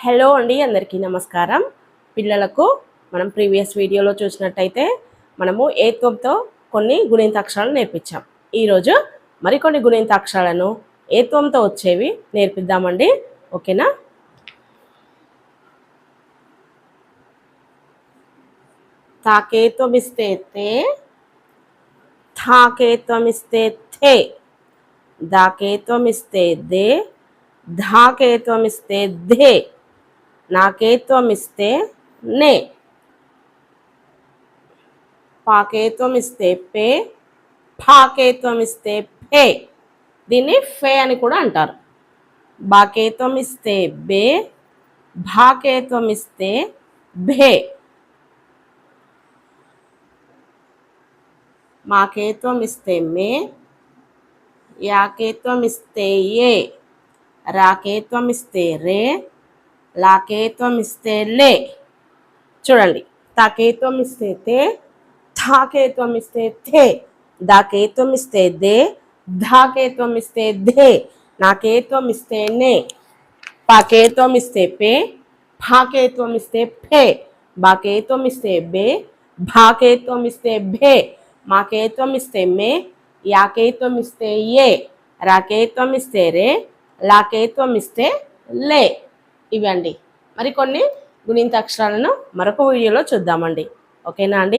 Hello అండి అందరికీ నమస్కారం. పిల్లలకు మనం ప్రీవియస్ వీడియోలో చూసినట్టయితే మనము ఏత్వంతో కొన్ని గుణింతాక్షరాలు నేర్పించాం. ఈరోజు మరికొన్ని గుణింతాక్షరాలను ఏత్వంతో వచ్చేవి నేర్పిద్దామండి. ఓకేనా? తాకేత్వం ఇస్తే తే థాకేత్వం ఇస్తే థే దాకేత్వం ఇస్తే దే. ధాకేత్వం ఇస్తే ధే నాకేత్వం ఇస్తే నే. పాకేత్వం ఇస్తే పే ఫాకేత్వం ఇస్తే ఫే దీన్ని ఫే అని కూడా అంటారు. బాకేత్వం ఇస్తే బే భాకేత్వం ఇస్తే భే. మాకేత్వం ఇస్తే మే యాకేత్వం ఇస్తే ఏ రాకేత్వం ఇస్తే రే లాకేత్వం ఇస్తే లే చూడండి తాకేత్వం ఇస్తే తే ధాకేత్వం ఇస్తే థే దాకేత్వం ఇస్తే దే ధాకేత్వం ఇస్తే ధే నాకేత్వం ఇస్తే నే పాకేత్వం ఇస్తే పే భాకేత్వం ఇస్తే ఫే బాకేత్వం ఇస్తే బే భాకేత్వం ఇస్తే భే మాకేత్వం ఇస్తే మే యాకేత్వం ఇస్తే ఏ రాకేత్వం ఇస్తే రే లాకేత్వం ఇస్తే లే ఇవండి మరికొన్ని గుణింత అక్షరాలను మరొక వీడియోలో చూద్దామండి. ఓకేనా అండి?